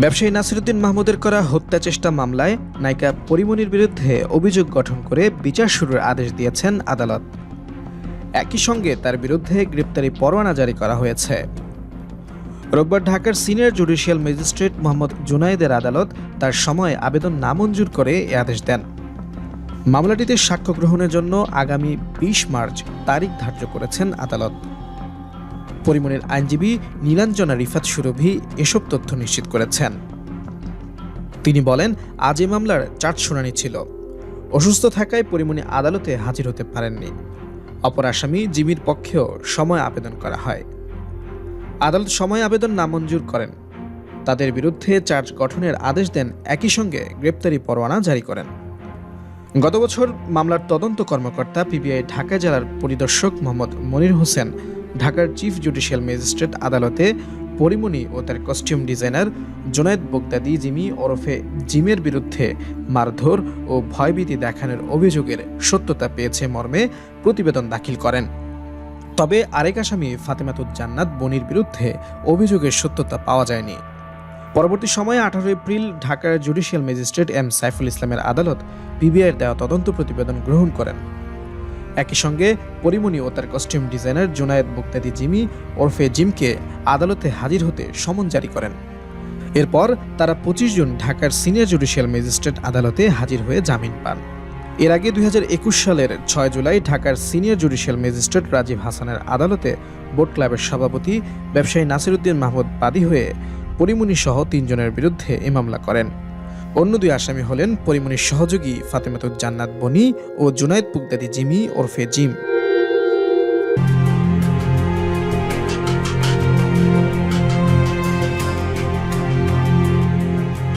ব্যবসায়ী নাসিরুদ্দিন মাহমুদের করা হত্যা চেষ্টা মামলায় নায়িকা পরিমণির বিরুদ্ধে অভিযোগ গঠন করে বিচার শুরুর আদেশ দিয়েছেন আদালত। একই সঙ্গে তার বিরুদ্ধে গ্রেপ্তারি পরোয়ানা জারি করা হয়েছে। রোববার ঢাকার সিনিয়র জুডিশিয়াল ম্যাজিস্ট্রেট মোহাম্মদ জুনাইদের আদালত তার সময় আবেদন নামঞ্জুর করে এ আদেশ দেন। মামলাটিতে সাক্ষ্য গ্রহণের জন্য আগামী বিশ মার্চ তারিখ ধার্য করেছেন আদালত। পরিমণের আইনজীবী নীলাঞ্জনা রিফাত সুরভি এসব তথ্য নিশ্চিত করেছেন। তিনি বলেন, আজ এ মামলার চার্জ শুনানি ছিল। অসুস্থ থাকায় পরিমণি আদালতে হাজির হতে পারেননি। অপর আসামি জিমির পক্ষেও সময় আবেদন করা হয়। আদালত সময় আবেদন নামঞ্জুর করেন। তাদের বিরুদ্ধে চার্জ গঠনের আদেশ দেন একই সঙ্গে গ্রেপ্তারি পরোয়ানা জারি করেন। গত বছর মামলার তদন্ত কর্মকর্তা পিবিআই ঢাকা জেলার পরিদর্শক মোহাম্মদ মনির হোসেন ঢাকার চিফ জুডিশিয়াল ম্যাজিস্ট্রেট আদালতে পরিমণি ও তার costume designer Junaid Bogdadi Jimmy ওরফে জিমের বিরুদ্ধে মারধর ও ভয়ভীতি দেখানোর অভিযোগের সত্যতা পেয়েছে মর্মে প্রতিবেদন দাখিল করেন। তবে আরেক আসামি ফাতেমাতুজ জান্নাত বনির বিরুদ্ধে অভিযোগের সত্যতা পাওয়া যায়নি। পরবর্তী সময়ে আঠারো এপ্রিল ঢাকার জুডিশিয়াল ম্যাজিস্ট্রেট এম সাইফুল ইসলামের আদালত পিবিআইয়ের দেওয়া তদন্ত প্রতিবেদন গ্রহণ করেন। একই সঙ্গে পরিমণি ও তার কস্টিউম ডিজাইনার জুনায়েদ মুক্তাদি জিমি ওরফে জিমকে আদালতে হাজির হতে সমন জারি করেন। এরপর তারা পঁচিশ জুন ঢাকার সিনিয়র জুডিশিয়াল ম্যাজিস্ট্রেট আদালতে হাজির হয়ে জামিন পান। এর আগে দুই হাজার একুশ সালের ছয় জুলাই ঢাকার সিনিয়র জুডিশিয়াল ম্যাজিস্ট্রেট রাজীব হাসানের আদালতে বোট ক্লাবের সভাপতি ব্যবসায়ী নাসিরুদ্দিন মাহমুদ বাদী হয়ে পরিমণি সহ তিনজনের বিরুদ্ধে এ মামলা করেন। অন্য দুই আসামি হলেন পরিমণির সহযোগী ফাতেমাতুজ জান্নাত বনি ও জুনায়দ পুগদাদি জিমি ওরফে জিম।